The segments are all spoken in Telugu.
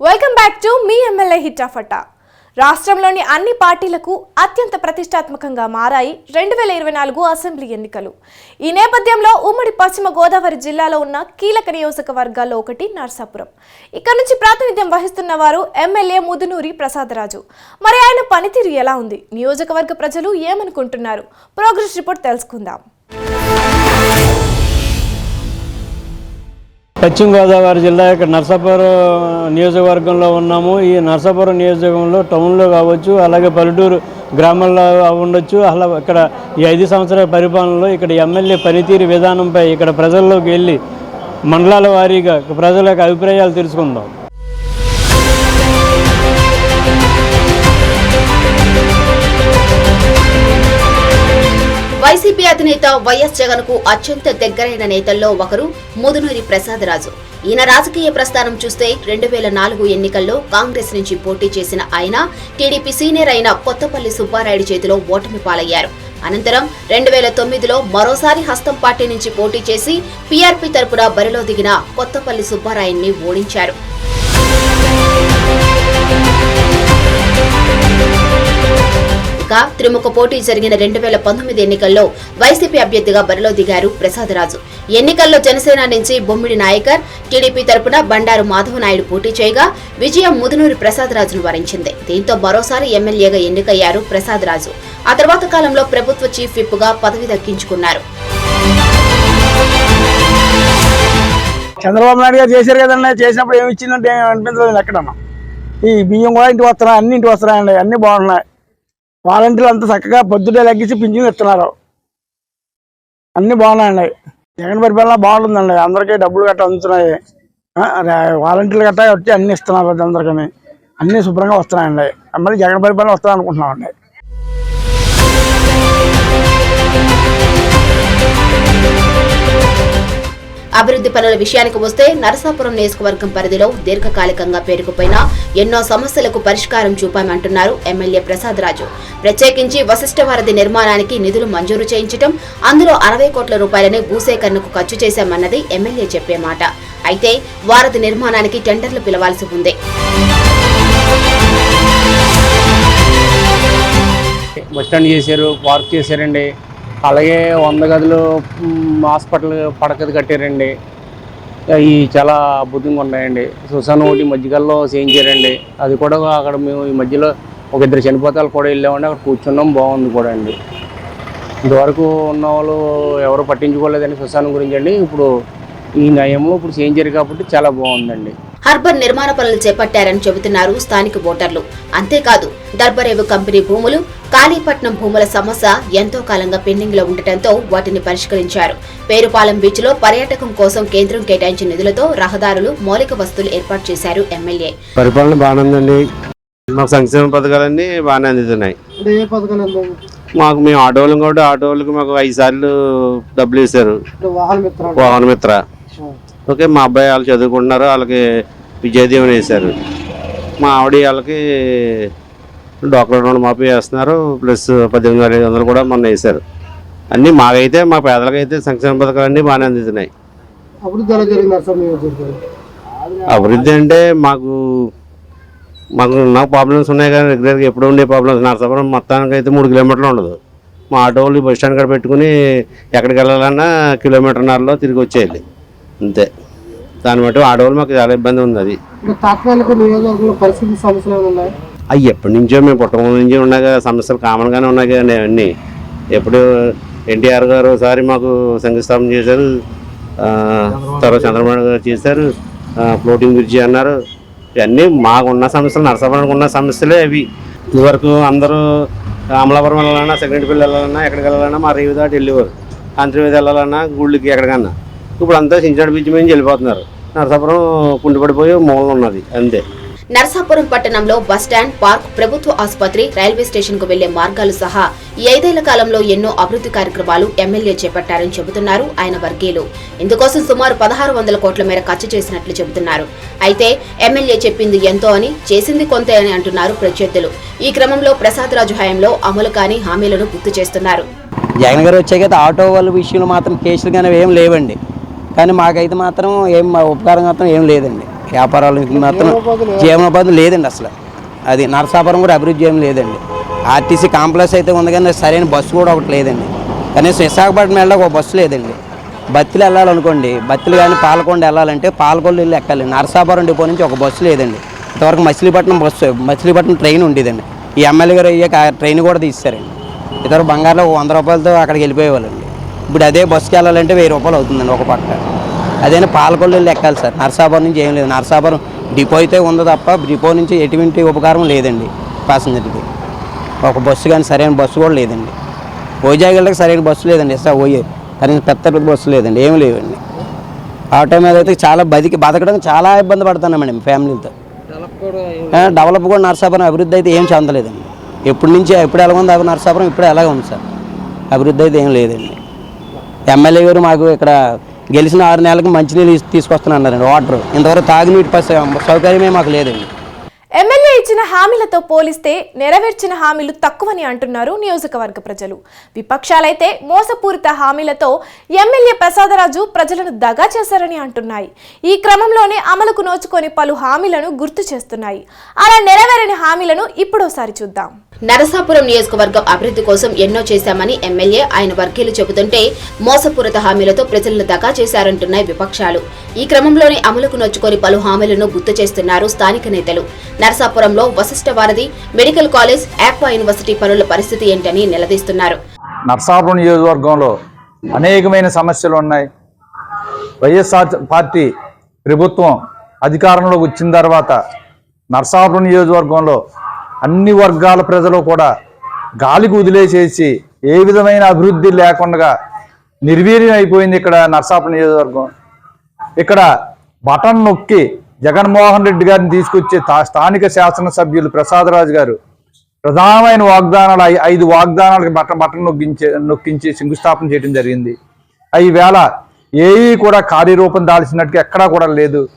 వెల్కమ్ బ్యాక్ టు మీ ఎమ్మెల్యే హిట్ ఆఫ్ అటా రాష్ట్రంలోని అన్ని పార్టీలకు అత్యంత ప్రతిష్టాత్మకంగా మారాయి రెండు వేల ఇరవై నాలుగు అసెంబ్లీ ఎన్నికలు. ఈ నేపథ్యంలో ఉమ్మడి పశ్చిమ గోదావరి జిల్లాలో ఉన్న కీలక నియోజకవర్గాల్లో ఒకటి నర్సాపురం. ఇక్కడ నుంచి ప్రాతినిధ్యం వహిస్తున్న వారు ఎమ్మెల్యే ముదునూరి ప్రసాదరాజు. మరి ఆయన పనితీరు ఎలా ఉంది? నియోజకవర్గ ప్రజలు ఏమనుకుంటున్నారు? ప్రోగ్రెస్ రిపోర్ట్ తెలుసుకుందాం. పశ్చిమ గోదావరి జిల్లా ఇక్కడ నర్సాపురం నియోజకవర్గంలో ఉన్నాము. ఈ నర్సాపురం నియోజకవర్గంలో టౌన్లో కావచ్చు అలాగే పల్లెటూరు గ్రామాల్లో ఉండొచ్చు. అలా ఇక్కడ ఈ ఐదు సంవత్సరాల పరిపాలనలో ఇక్కడ ఎమ్మెల్యే పనితీరు విధానంపై ఇక్కడ ప్రజల్లోకి వెళ్ళి మండలాల వారీగా ప్రజల యొక్క అభిప్రాయాలు తెలుసుకుందాం. వైసీపీ అధినేత వైఎస్ జగన్కు అత్యంత దగ్గరైన నేతల్లో ఒకరు ముదునూరి ప్రసాదరాజు. ఈయన రాజకీయ ప్రస్థానం చూస్తే రెండు వేల నాలుగు ఎన్నికల్లో కాంగ్రెస్ నుంచి పోటీ చేసిన ఆయన టీడీపీ సీనియర్ అయిన కొత్తపల్లి సుబ్బారాయుడు చేతిలో ఓటమి పాలయ్యారు. అనంతరం రెండు వేల తొమ్మిదిలో మరోసారి హస్తం పార్టీ నుంచి పోటీ చేసి పీఆర్పీ తరపున బరిలో దిగిన కొత్తపల్లి సుబ్బారాయుడిని ఓడించారు. ఇక త్రిముఖ పోటీ జరిగిన రెండు వేల పంతొమ్మిది ఎన్నికల్లో వైసీపీ అభ్యర్థిగా బరిలో దిగారు ప్రసాదరాజు. ఎన్నికల్లో జనసేన నుంచి బొమ్మిడి నాయకర్ టీడీపీ తరపున బండారు మాధవ నాయుడు పోటీ చేయగా విజయం ముదునూరి ప్రసాదరాజును వరించింది. దీంతో మరోసారి ఎమ్మెల్యేగా ఎన్నికయ్యారు ప్రసాదరాజు. ఆ తర్వాత కాలంలో ప్రభుత్వ చీఫ్ విప్గా పదవి దక్కించుకున్నారు. చంద్రబాబు నాయుడు గారు చేశారు కదండి చేసినప్పుడు ఏమి ఇచ్చిందంటే ఏమి అనిపించలేదు ఎక్కడన్నా. ఈ బియ్యం కూడా ఇంటికి వస్తున్నాయి అన్ని ఇంటికి వస్తున్నాయండి అన్ని బాగున్నాయి. వాలంటీర్లు అంత చక్కగా పొద్దుటే లెగ్గించి పింఛన్ ఇస్తున్నారు. అన్ని బాగున్నాయండి. జగన్ పరిపాలన బాగుంటుందండి. అందరికీ డబ్బులు గట్రా అందుతున్నాయి. వాలంటీర్లు గట్రా వచ్చి అన్ని ఇస్తున్నారు అందరికీ అన్ని శుభ్రంగా వస్తున్నాయండి. మళ్ళీ జగన్ పరిపాలన వస్తుంది అభివృద్ధి పనుల విషయానికి వస్తే నరసాపురం నియోజకవర్గం పరిధిలో దీర్ఘకాలికంగా పేరుకుపోయిన ఎన్నో సమస్యలకు పరిష్కారం చూపామంటున్నారు ఎమ్మెల్యే ప్రసాద్ రాజు. ప్రత్యేకించి వశిష్ఠ వారధి నిర్మాణానికి నిధులు మంజూరు చేయించడం అందులో అరవై కోట్ల రూపాయలని భూసేకరణకు ఖర్చు చేశామన్నది ఎమ్మెల్యే చెప్పే మాట. అయితే వారధి నిర్మాణానికి టెండర్లు పిలవాల్సి ఉంది. బస్ స్టాండ్ చేశారు పార్క్ చేశారండి. అలాగే వంద గదులు హాస్పిటల్ పడకది కట్టారండి. అవి చాలా అద్భుతంగా ఉన్నాయండి. సుసాన్ ఒకటి మధ్యకాలంలో చేయించారండి అది కూడా అక్కడ మేము ఈ మధ్యలో ఒక ఇద్దరు చనిపోతాలు కూడా వెళ్ళామండి. అక్కడ కూర్చున్నాం బాగుంది కూడా అండి. ఇంతవరకు ఉన్న వాళ్ళు ఎవరు పట్టించుకోలేదండి సుశానం గురించి అండి. ఇప్పుడు ఈ నయము ఇప్పుడు చేయించారు కాబట్టి చాలా బాగుందండి. హార్బర్ నిర్మాణ పనులు చేపట్టారని చెబుతున్నారు స్థానిక ఓటర్లు. అంతేకాదు దర్బరేవు కంపెనీ భూములు కాళీపట్నం భూముల సమస్య ఎంతో కాలంగా పెండింగ్లో ఉండటంతో వాటిని పరిష్కరించారు. పేరుపాలెం బీచ్లో పర్యాటకం కోసం కేంద్రం కేటాయించిన నిధులతో రహదారులు మౌలిక వస్తువులు ఏర్పాటు చేశారు ఎమ్మెల్యే. పరిపాలన బాగానే ఉందండి మాకు సంక్షేమ పథకాలన్నీ బాగానే అందుతున్నాయి. మాకు మేము ఆటోలు కాబట్టి ఆటోలకు మాకు ఐదు సార్లు డబ్బులు వేశారు. వాహన మిత్ర ఓకే మా అబ్బాయి వాళ్ళు చదువుకుంటున్నారు వాళ్ళకి విజయదీవెన వేశారు. మా ఆవిడ వాళ్ళకి డాక్టర్ రుణ మాఫీ వేస్తున్నారు ప్లస్ పద్దెనిమిది వేల ఐదు వందలు కూడా మొన్న వేశారు. అన్నీ మాకైతే మా పేదలకైతే సంక్షేమ పథకాలన్నీ బాగానే అందుతున్నాయి అభివృద్ధి అంటే మాకు మాకు నాకు ప్రాబ్లమ్స్ ఉన్నాయి కానీ రెగ్యులర్గా ఎప్పుడు ఉండే ప్రాబ్లమ్స్ నరసాపురం మొత్తానికి అయితే మూడు కిలోమీటర్లు ఉండదు. మా ఆటో వాళ్ళు బస్ స్టాండ్ కాడ పెట్టుకుని ఎక్కడికి వెళ్ళాలన్నా కిలోమీటర్న్నరలో తిరిగి వచ్చేయాలి. అంతే. దాన్ని బట్టి ఆటో వాళ్ళు మాకు చాలా ఇబ్బంది ఉంది అది. తాత్కాలిక నియోజకవర్గంలో పరిస్థితి సమస్యలు ఏమైనా ఉన్నాయా? అవి ఎప్పటి నుంచో మేము పుట్టక నుంచి ఉన్నాయి సమస్యలు కామన్గానే ఉన్నాయి కదండి అవన్నీ. ఎప్పుడు ఎన్టీఆర్ గారు ఒకసారి మాకు శంకుస్థాపన చేశారు. తర్వాత చంద్రబాబు గారు చేశారు. ఫ్లోటింగ్ బ్రిడ్జి అన్నారు. ఇవన్నీ మాకు ఉన్న సమస్యలు నరసాపురానికి ఉన్న సమస్యలే అవి. ఇదివరకు అందరూ అమలాపురం వెళ్ళాలన్నా సెకండరీపల్లి వెళ్ళాలన్నా ఎక్కడికి వెళ్ళాలన్నా మా రేవి దాటి వెళ్ళేవారు. అంతర్వేది వెళ్ళాలన్నా గుళ్ళకి ఎక్కడికన్నా. ఇప్పుడు అంతా చించాడు బ్రిడ్జి మీద వెళ్ళిపోతున్నారు. నరసాపురం కుండిపడిపోయి మూలం ఉన్నది అంతే. నర్సాపురం పట్టణంలో బస్టాండ్ పార్క్ ప్రభుత్వ ఆసుపత్రి రైల్వే స్టేషన్కు వెళ్ళే మార్గాలు సహా ఈ ఐదేళ్ళ కాలంలో ఎన్నో అభివృద్ధి కార్యక్రమాలు ఎమ్మెల్యే చేపట్టారని చెబుతున్నారు ఆయన వర్గీయులు. ఇందుకోసం సుమారు పదహారు వందల కోట్ల మేర ఖర్చు చేసినట్లు చెబుతున్నారు. అయితే ఎమ్మెల్యే చెప్పింది ఎంతో అని చేసింది కొంతే అని అంటున్నారు ప్రత్యర్థులు. ఈ క్రమంలో ప్రసాద్ రాజు హయాంలో అమలు కాని హామీలను గుర్తు చేస్తున్నారు. జగన్ గారు వచ్చాక ఆటో వాళ్ళ విషయంలో మాత్రం కేసులు కానీ ఏం లేవండి. కానీ మాకైతే మాత్రం ఏం ఉపకారం మాత్రం ఏం లేదండి. వ్యాపారాలు మాత్రం జీవనోపాధి లేదండి అసలు. అది నరసాపురం కూడా అభివృద్ధి ఏం లేదండి. ఆర్టీసీ కాంప్లెక్స్ అయితే ఉంది కానీ సరైన బస్సు కూడా ఒకటి లేదండి. కనీసం విశాఖపట్నం వెళ్ళడానికి ఒక బస్సు లేదండి. బత్తిలు వెళ్ళాలనుకోండి బత్తిలు కానీ పాలకొండ వెళ్ళాలంటే పాలకొండ వెళ్ళి ఎక్కాలి. నరసాపురం డిపో నుంచి ఒక బస్సు లేదండి. ఇంతవరకు మచిలీపట్నం బస్సు మచిలీపట్నం ట్రైన్ ఉండేదండి. ఈ ఎమ్మెల్యే గారు అయ్యాక ట్రైన్ కూడా తీస్తారండి ఇతర బంగారులో వంద రూపాయలతో అక్కడికి వెళ్ళిపోయేవాళ్ళండి. ఇప్పుడు అదే బస్సుకి వెళ్ళాలంటే వెయ్యి రూపాయలు అవుతుందండి ఒక పక్క. అదైనా పాలకొల్లు ఎక్కాలి సార్. నరసాపురం నుంచి ఏం లేదు. నరసాపురం డిపో అయితే ఉంది తప్ప డిపో నుంచి ఎటువంటి ఉపకారం లేదండి ప్యాసింజర్కి. ఒక బస్సు కానీ సరైన బస్సు కూడా లేదండి. వైజాగ్ సరైన బస్సు లేదండి. సార్ పోయే కనీసం పెద్ద పెద్ద బస్సు లేదండి. ఏమి లేవండి. ఆటో మీద అయితే చాలా బతికి బతకడానికి చాలా ఇబ్బంది పడుతున్నామండి ఫ్యామిలీతో డెవలప్ కూడా నరసాపురం అభివృద్ధి అయితే ఏం చెందలేదండి. ఎప్పటి నుంచి ఎప్పుడు ఎలా ఉంది అవి నరసాపురం ఇప్పుడు ఎలాగ ఉంది సార్. అభివృద్ధి అయితే ఏం లేదండి. ఎమ్మెల్యే గారు మాకు ఇక్కడ గెలిచిన ఆరు నెలలకు మంచినీళ్ళు తీసుకొస్తున్నారండి వాటర్. ఇంతవరకు తాగునీటి సౌకర్యమే మాకు లేదండి. ఎమ్మెల్యే ఇచ్చిన హామీలతో పోలిస్తే నెరవేర్చిన హామీలు తక్కువని అంటున్నారు నియోజకవర్గ ప్రజలు. విపక్షాలైతే మోసపూరిత హామీలతో ఎమ్మెల్యే ప్రసాదరాజు ప్రజలను దగా చేశారని అంటున్నాయి. ఈ క్రమంలోనే అమలుకు నోచుకొని పలు హామీలను గుర్తు చేస్తున్నాయి. అలా నెరవేరని హామీలను ఇప్పుడోసారి చూద్దాం. నరసాపురం నియోజకవర్గం అభివృద్ధి కోసం ఎన్నో చేశామని ఎమ్మెల్యే ఆయన వర్గీయులు చెబుతుంటే మోసపూరిత హామీలతో ప్రజలను దగా చేశారంటున్నాయి విపక్షాలు. ఈ క్రమంలోనే అమలుకు నొచ్చుకొని పలు హామీలను గుర్తు చేస్తున్నారు స్థానిక నేతలు. నరసాపురంలో వశిష్ఠ వారధి మెడికల్ కాలేజ్ ఆక్వా యూనివర్సిటీ పనుల పరిస్థితి ఏంటని నిలదీస్తున్నారు. నరసాపురం నియోజకవర్గంలో అనేకమైన సమస్యలు ఉన్నాయి. వైఎస్ఆర్ పార్టీ ప్రభుత్వం అధికారంలోకి వచ్చిన తర్వాత నరసాపురం నియోజకవర్గంలో అన్ని వర్గాల ప్రజలు కూడా గాలికి వదిలేసేసి ఏ విధమైన అభివృద్ధి లేకుండా నిర్వీర్యం అయిపోయింది ఇక్కడ నర్సాపురం నియోజకవర్గం. ఇక్కడ బటన్ నొక్కి జగన్మోహన్ రెడ్డి గారిని తీసుకొచ్చే తా- స్థానిక శాసనసభ్యులు ప్రసాదరాజు గారు ప్రధానమైన వాగ్దానాలు ఐ- ఐదు వాగ్దానాలకు బటన్ బటన్ నొక్కించే నొక్కించి శంకుస్థాపన చేయడం జరిగింది. అవి వేళ ఏవి కూడా కార్యరూపం దాల్చినట్టుగా ఎక్కడా కూడా లేదు.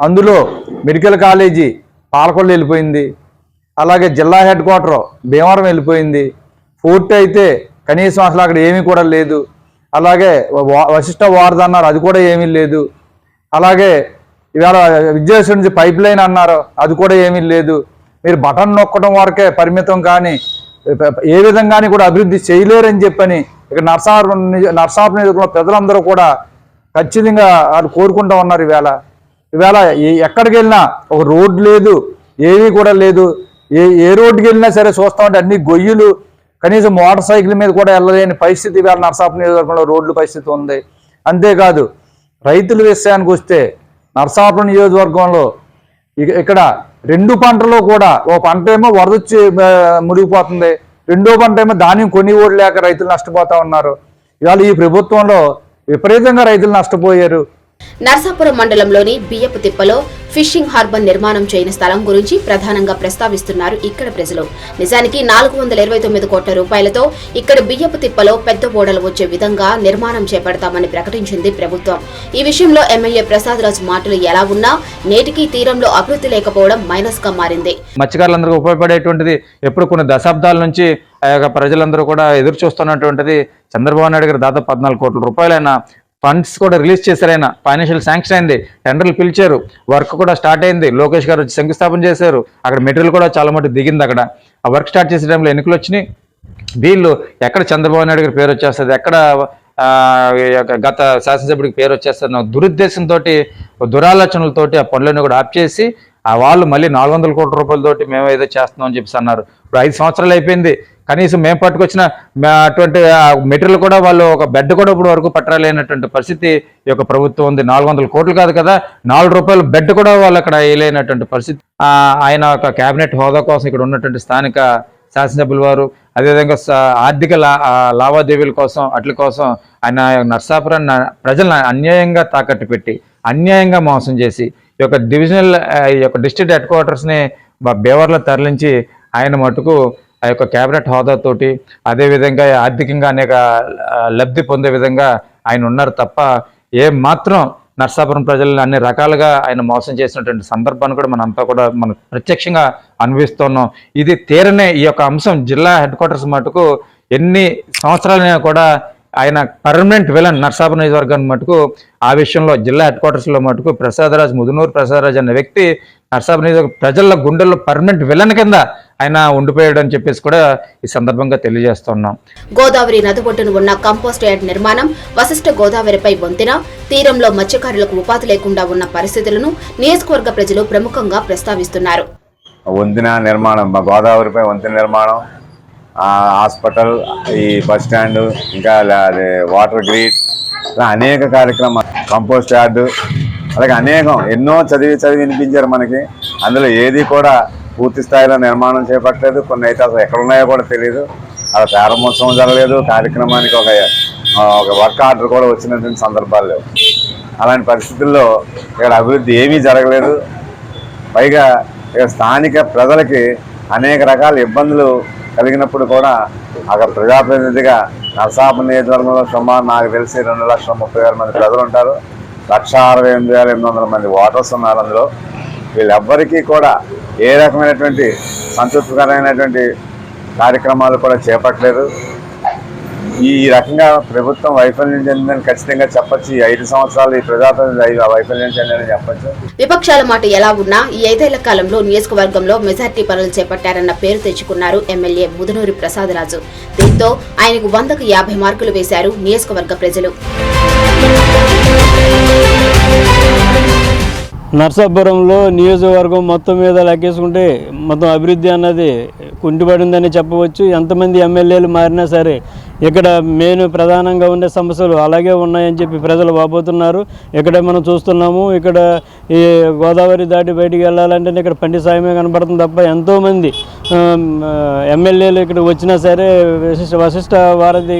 అందులో మెడికల్ కాలేజీ పాలకొల్లు వెళ్ళిపోయింది. అలాగే జిల్లా హెడ్ క్వార్టర్ భీమవరం వెళ్ళిపోయింది. ఫోర్ట్ అయితే కనీసం అసలు అక్కడ ఏమీ కూడా లేదు. అలాగే వా- వశిష్ఠ వారధి అన్నారు అది కూడా ఏమీ లేదు. అలాగే ఇవాళ విద్యాశ్రీ నుంచి పైప్ లైన్ అన్నారు అది కూడా ఏమీ లేదు. మీరు బటన్ నొక్కడం వరకే పరిమితం కానీ ఏ విధంగాని కూడా అభివృద్ధి చేయలేరని చెప్పని ఇక్కడ నర్సాపురం నిజ- నర్సాపురం నియోజకవర్గంలో ప్రజలందరూ కూడా ఖచ్చితంగా వాళ్ళు కోరుకుంటూ ఉన్నారు ఈవేళ ఈవేళ ఎక్కడికి వెళ్ళినా ఒక రోడ్ లేదు ఏమీ కూడా లేదు. ఏ ఏ రోడ్డుకి వెళ్ళినా సరే చూస్తామంటే అన్ని గొయ్యలు కనీసం మోటార్ సైకిల్ మీద కూడా వెళ్ళలేని పరిస్థితి వేళ నర్సాపురం నియోజకవర్గంలో రోడ్ల పరిస్థితి ఉంది. అంతేకాదు రైతుల విషయానికి వస్తే నర్సాపురం నియోజకవర్గంలో ఇక- ఇక్కడ రెండు పంటలు కూడా ఓ పంట ఏమో వరదొచ్చి మునిగిపోతుంది. రెండో పంట ఏమో ధాన్యం కొని లేక రైతులు నష్టపోతా ఉన్నారు. ఇవాళ ఈ ప్రభుత్వంలో విపరీతంగా రైతులు నష్టపోయారు. నర్సాపురం మండలంలోని బియ్యపు తిప్పలో ఫిషింగ్ హార్బర్ నిర్మాణం చేయని స్థలం గురించి ప్రధానంగా ప్రస్తావిస్తున్నారు ఇక్కడ ప్రజలు. నిజానికి నాలుగు వందల ఇరవై తొమ్మిది కోట్ల రూపాయలతో ఇక్కడ బియ్యపు తిప్పలో పెద్ద ఓడలు వచ్చే విధంగా నిర్మాణం చేపడతామని ప్రకటించింది ప్రభుత్వం. ఈ విషయంలో ఎమ్మెల్యే ప్రసాద్ రాజు మాటలు ఎలా ఉన్నా నేటికి తీరంలో అభివృద్ధి లేకపోవడం మైనస్గా మారింది. మత్స్యకారులందరికీ ఉపయోగపడేటువంటిది ఎప్పుడు కొన్ని దశాబ్దాల నుంచి ఆ యొక్క ప్రజలందరూ కూడా ఎదురు చూస్తున్నటువంటిది చంద్రబాబు నాయుడు గారు దాదాపు పద్నాలుగు కోట్ల రూపాయలైన ఫండ్స్ కూడా రిలీజ్ చేశారు ఆయన. ఫైనాన్షియల్ శాంక్షన్ అయింది. టెండర్లు పిలిచారు. వర్క్ కూడా స్టార్ట్ అయింది. లోకేష్ గారు వచ్చి శంకుస్థాపన చేశారు. అక్కడ మెటీరియల్ కూడా చాలా మటు దిగింది అక్కడ. ఆ వర్క్ స్టార్ట్ చేసే టైంలో ఎన్నికలు వచ్చినాయి. వీళ్ళు ఎక్కడ చంద్రబాబు నాయుడు గారి పేరు వచ్చేస్తుంది? ఎక్కడ ఈ యొక్క గత శాసనసభ్యుడికి పేరు వచ్చేస్తుంది? దురుద్దేశంతో దురాలోచనలతోటి ఆ పనులను కూడా ఆప్ చేసి ఆ వాళ్ళు మళ్ళీ నాలుగు వందల కోట్ల రూపాయలతోటి మేము ఏదో చేస్తున్నాం అని చెప్పేసి అన్నారు. ఇప్పుడు ఐదు సంవత్సరాలు అయిపోయింది. కనీసం మేము పట్టుకొచ్చిన అటువంటి మెటీరియల్ కూడా వాళ్ళు ఒక బెడ్ కూడా ఇప్పుడు వరకు పట్టలేనటువంటి పరిస్థితి ఈ యొక్క ప్రభుత్వం ఉంది. నాలుగు వందల కోట్లు కాదు కదా నాలుగు రూపాయల బెడ్ కూడా వాళ్ళు అక్కడ వేయలేనటువంటి పరిస్థితి. ఆయన ఒక కేబినెట్ హోదా కోసం ఇక్కడ ఉన్నటువంటి స్థానిక శాసనసభ్యుల వారు అదేవిధంగా ఆర్థిక లా- లావాదేవీల కోసం అట్ల కోసం ఆయన నర్సాపురాన్ని ప్రజలను అన్యాయంగా తాకట్టు పెట్టి అన్యాయంగా మోసం చేసి ఈ యొక్క డివిజనల్ ఈ యొక్క డిస్ట్రిక్ట్ హెడ్ క్వార్టర్స్ని బేవర్లో తరలించి ఆయన మటుకు ఆ యొక్క కేబినెట్ హోదాతోటి అదేవిధంగా ఆర్థికంగా అనేక లబ్ధి పొందే విధంగా ఆయన ఉన్నారు తప్ప ఏ మాత్రం నర్సాపురం ప్రజలను అన్ని రకాలుగా ఆయన మోసం చేసినటువంటి సందర్భాన్ని కూడా మనంతా కూడా మనం ప్రత్యక్షంగా అనుభవిస్తున్నాం. ఇది తీరనే ఈ యొక్క అంశం జిల్లా హెడ్ క్వార్టర్స్ మటుకు ఎన్ని సంవత్సరాలైనా కూడా ఆయన పర్మనెంట్ విలన్ నర్సాపురం నియోజకవర్గాన్ని మటుకు ఆ విషయంలో జిల్లా హెడ్ క్వార్టర్స్లో మటుకు ప్రసాదరాజ్ ముదునూరు ప్రసాదరాజ్ అనే వ్యక్తి నర్సాపురం నియోజక ప్రజల గుండెల్లో పర్మనెంట్ విలన్ కింద ఆయన ఉండిపోయాడు అని చెప్పేసి కూడా ఈ సందర్భంగా తెలియజేస్తున్నాం. గోదావరి నది ఒడ్డున ఉన్న కంపోస్ట్ యార్డ్ నిర్మాణం వశిష్ఠ గోదావరిపై వంతెన తీరంలో మత్స్యకారులకు ఉపాధి లేకుండా ఉన్న పరిస్థితులను నియోజకవర్గ ప్రజలు ప్రముఖంగా ప్రస్తావిస్తున్నారు. వంతెన నిర్మాణం మా గోదావరిపై వంతెన నిర్మాణం హాస్పిటల్ ఈ బస్ స్టాండ్ ఇంకా అదే వాటర్ గ్రీడ్ ఇలా అనేక కార్యక్రమాలు కంపోస్ట్ యార్డు అలాగే అనేకం ఎన్నో చదివి చదివి వినిపించారు మనకి. అందులో ఏది కూడా పూర్తి స్థాయిలో నిర్మాణం చేపట్టలేదు. కొన్ని అయితే అసలు ఎక్కడున్నాయో కూడా తెలియదు అలా ప్రారంభోత్సవం జరగలేదు. కార్యక్రమానికి ఒక ఒక వర్క్ ఆర్డర్ కూడా వచ్చినటువంటి సందర్భాలు లేవు. అలాంటి పరిస్థితుల్లో ఇక్కడ అభివృద్ధి ఏమీ జరగలేదు. పైగా ఇక స్థానిక ప్రజలకి అనేక రకాల ఇబ్బందులు కలిగినప్పుడు కూడా అక్కడ ప్రజాప్రతినిధిగా నరసాప నియోజకవర్గంలో సుమారు నాకు తెలిసి రెండు లక్షల ముప్పై వేల మంది ప్రజలు ఉంటారు. లక్ష అరవై ఎనిమిది వేల ఎనిమిది వందల మంది ఓటర్స్ ఉన్నారు అందులో. వీళ్ళెవ్వరికీ కూడా ఏ రకమైనటువంటి సంతృప్తికరమైనటువంటి కార్యక్రమాలు కూడా చేపట్టలేదు. ఈ రకంగా ప్రభుత్వం వైఫల్యం చెందిందని ఖచ్చితంగా చెప్పొచ్చు. ఈ ఐదు సంవత్సరాలు ఈ ప్రజాప్రతినిధి వైఫల్యం చెందిందని చెప్పచ్చు. విపక్షాల మాట ఎలా ఉన్నా ఈ ఐదేళ్ళ కాలంలో నియోజకవర్గంలో మెజార్టీ పనులు చేపట్టారన్న పేరు తెచ్చుకున్నారు ఎమ్మెల్యే ముదనూరి ప్రసాదరాజు. దీంతో ఆయనకు వందకు యాభై మార్కులు వేశారు నియోజకవర్గ ప్రజలు. నర్సాపురంలో నియోజకవర్గం మొత్తం మీద లెక్కేసుకుంటే మొత్తం అభివృద్ధి అన్నది కుంటిపడిందని చెప్పవచ్చు. ఎంతమంది ఎమ్మెల్యేలు మారినా సరే ఇక్కడ మెయిన్ ప్రధానంగా ఉండే సమస్యలు అలాగే ఉన్నాయని చెప్పి ప్రజలు వాపోతున్నారు. ఇక్కడ మనం చూస్తున్నాము. ఇక్కడ ఈ గోదావరి దాటి బయటికి వెళ్ళాలంటే ఇక్కడ పండి సాయమే కనబడుతుంది తప్ప ఎంతోమంది ఎమ్మెల్యేలు ఇక్కడ వచ్చినా సరే వశిష్ట వశిష్ట వారధి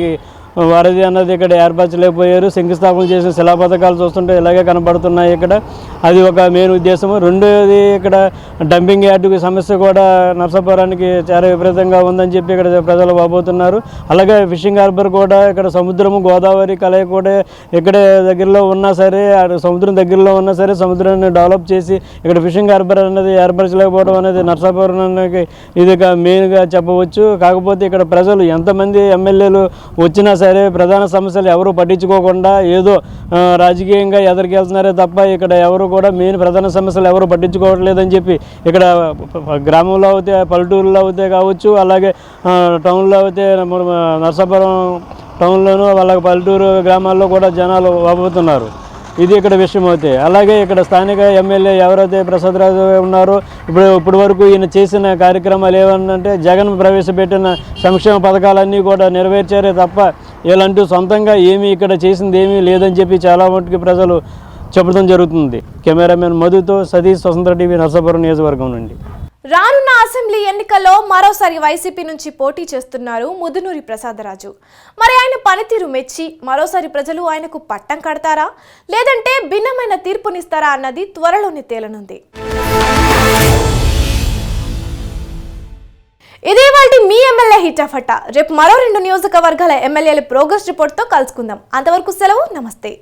వారధి అన్నది ఇక్కడ ఏర్పరచలేకపోయారు శంకుస్థాపన చేసిన శిలా పథకాలు చూస్తుంటే ఇలాగే కనబడుతున్నాయి ఇక్కడ. అది ఒక మెయిన్ ఉద్దేశము. రెండోది ఇక్కడ డంపింగ్ యార్డుకి సమస్య కూడా నర్సాపురానికి చాలా విపరీతంగా ఉందని చెప్పి ఇక్కడ ప్రజలు వాపోతున్నారు. అలాగే ఫిషింగ్ హార్బర్ కూడా ఇక్కడ సముద్రము గోదావరి కలయి కూడా ఇక్కడే దగ్గరలో ఉన్నా సరే సముద్రం దగ్గరలో ఉన్నా సరే సముద్రాన్ని డెవలప్ చేసి ఇక్కడ ఫిషింగ్ హార్బర్ అనేది ఏర్పరచలేకపోవడం అనేది నర్సాపురానికి ఇది మెయిన్గా చెప్పవచ్చు. కాకపోతే ఇక్కడ ప్రజలు ఎంతమంది ఎమ్మెల్యేలు వచ్చినా సరే సరే ప్రధాన సమస్యలు ఎవరు పట్టించుకోకుండా ఏదో రాజకీయంగా ఎదరికెళ్తున్నారే తప్ప ఇక్కడ ఎవరు కూడా మెయిన్ ప్రధాన సమస్యలు ఎవరు పట్టించుకోవట్లేదని చెప్పి ఇక్కడ గ్రామంలో అయితే పల్లెటూరులో అయితే కావచ్చు అలాగే టౌన్లో అయితే నర్సాపురం టౌన్లోనూ అలాగే పల్లెటూరు గ్రామాల్లో కూడా జనాలు వాపోతున్నారు. ఇది ఇక్కడ విషయం అవుతాయి అలాగే ఇక్కడ స్థానిక ఎమ్మెల్యే ఎవరైతే ప్రసాదరాజు ఉన్నారో ఇప్పుడు ఇప్పటి వరకు ఈయన చేసిన కార్యక్రమాలు ఏమన్నంటే జగన్ ప్రవేశపెట్టిన సంక్షేమ పథకాలన్నీ కూడా నెరవేర్చారే తప్ప వీళ్ళంటూ సొంతంగా ఏమీ ఇక్కడ చేసింది ఏమీ లేదని చెప్పి చాలా మటుకు ప్రజలు చెప్పడం జరుగుతుంది. కెమెరామెన్ మధుతో సతీష్ స్వతంత్ర టీవీ నర్సాపురం నియోజకవర్గం నుండి. రానున్న అసెంబ్లీ ఎన్నికల్లో మరోసారి వైసీపీ నుంచి పోటీ చేస్తున్నారు ముదునూరి ప్రసాదరాజు. మరి ఆయన పనితీరు మెచ్చి మరోసారి ప్రజలు ఆయనకు పట్టం కడతారా? లేదంటే భిన్నమైన తీర్పునిస్తారా అన్నది త్వరలోనే తేలనుంది. ఇదే వాటి మీ ఎమ్మెల్యే హిటాఫట రేపు మరో రెండు నియోజకవర్గాల ఎమ్మెల్యేల ప్రోగ్రెస్ రిపోర్ట్తో కలుసుకుందాం. అంతవరకు సెలవు నమస్తే.